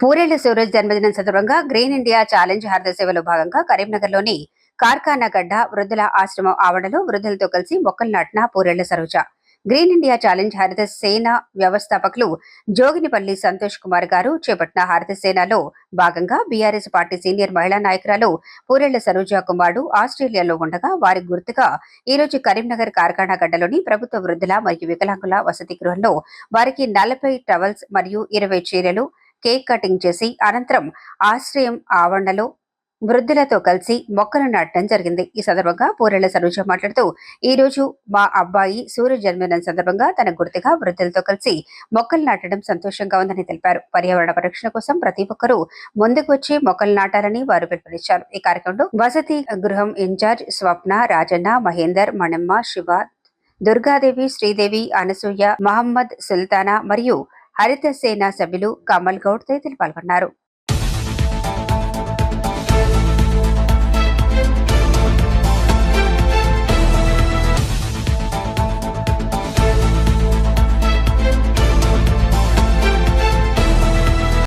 పూరేళ్ళ సూరజ్ జన్మదినం సందర్భంగా green India challenge హరిత సేవలో భాగంగా కరీంనగర్లోని కార్ఖానాగడ్డ వృద్ధుల ఆశ్రమం ఆవరణలో వృద్ధులతో కలిసి మొక్కలు నాటిన పూరేళ్ళ Saroja. Green India challenge Haritha Sena వ్యవస్థాపకులు జోగినిపల్లి సంతోష్ కుమార్ గారు చేపట్టిన హరిత సేనలో భాగంగా బీఆర్ఎస్ పార్టీ సీనియర్ మహిళా నాయకురాలు పూరెళ్ళ సరోజ కుమారుడు ఆస్ట్రేలియాలో ఉండగా వారి గుర్తుగా ఈ రోజు కరీంనగర్ కార్ఖానా గడ్డలోని ప్రభుత్వ వృద్ధుల మరియు వికలాంగుల వసతి గృహంలో వారికి నలభై టవల్స్ మరియు ఇరవై చీరలు కేక్ కటింగ్ చేసి అనంతరం ఆశ్రయం ఆవరణలో వృద్ధులతో కలిసి మొక్కలు నాటడం జరిగింది. ఈ సందర్భంగా పూరెళ్ళ సరోజ మాట్లాడుతూ ఈ రోజు మా అబ్బాయి సూర్య జన్మదినం సందర్భంగా తన గుర్తుగా వృద్ధులతో కలిసి మొక్కలు నాటడం సంతోషంగా ఉందని తెలిపారు. పర్యావరణ పరిరక్షణ కోసం ప్రతి ఒక్కరూ ముందుకు వచ్చి మొక్కలు నాటాలని వారు పిలుపునిచ్చారు. ఈ కార్యక్రమంలో వసతి గృహం ఇన్ఛార్జ్ స్వప్న రాజన్న మహేందర్ మణమ్మ శివ దుర్గాదేవి శ్రీదేవి అనసూయ మహమ్మద్ సుల్తానా మరియు హరిత సేన సభ్యులు కమల్ గౌడ్ తదితరులు పాల్గొన్నారు.